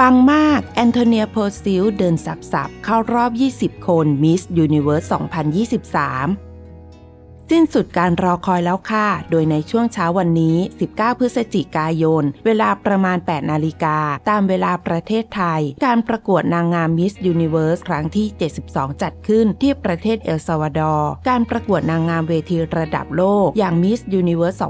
ปังมากแอนโทเนียโพซิลเดินสับๆ เข้ารอบ 20 คนมิสยูนิเวิร์ส 2023 สิ้นสุดการรอคอยแล้วค่ะ โดยในช่วงเช้าวันนี้ 19 พฤศจิกายน เวลาประมาณ 8 นาฬิกา ตามเวลาประเทศไทย การประกวดนางงามมิสยูนิเวิร์สครั้งที่ 72 จัดขึ้นที่ประเทศเอลซาวาดอร์ การประกวดนางงามเวทีระดับโลก อย่างมิสยูนิเวิร์ส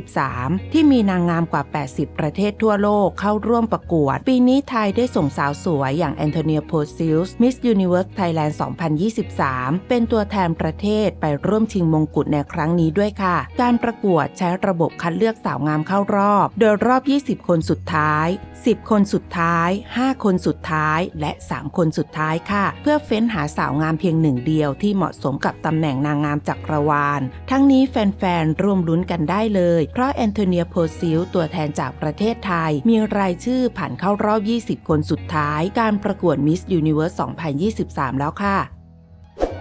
2023 ที่มีนางงามกว่า 80 ประเทศทั่วโลกเข้าร่วมประกวด ปีนี้ไทยได้ส่งสาวสวยอย่างแอนโทเนียโพซิลส์มิสยูนิเวิร์สไทยแลนด์2023 เป็นตัวแทนประเทศไปร่วมชิงมงกุฎในครั้งนี้ด้วยค่ะ การประกวดใช้ระบบคัดเลือกสาวงามเข้ารอบ โดยรอบ 20 คนสุดท้าย 10 คนสุดท้าย 5 คนสุดท้าย และ 3 คนสุดท้ายค่ะ เพื่อเฟ้นหาสาวงามเพียงหนึ่งเดียวที่เหมาะสมกับตำแหน่งนางงามจักรวาล ทั้งนี้แฟนๆ ร่วมลุ้นกันได้เลย เพราะแอนโทเนียโพซิลตัวแทนจากประเทศไทย มีรายชื่อผ่านเข้ารอบ 20 คนสุดท้าย การประกวดมิสยูนิเวิร์ส 2023 แล้วค่ะ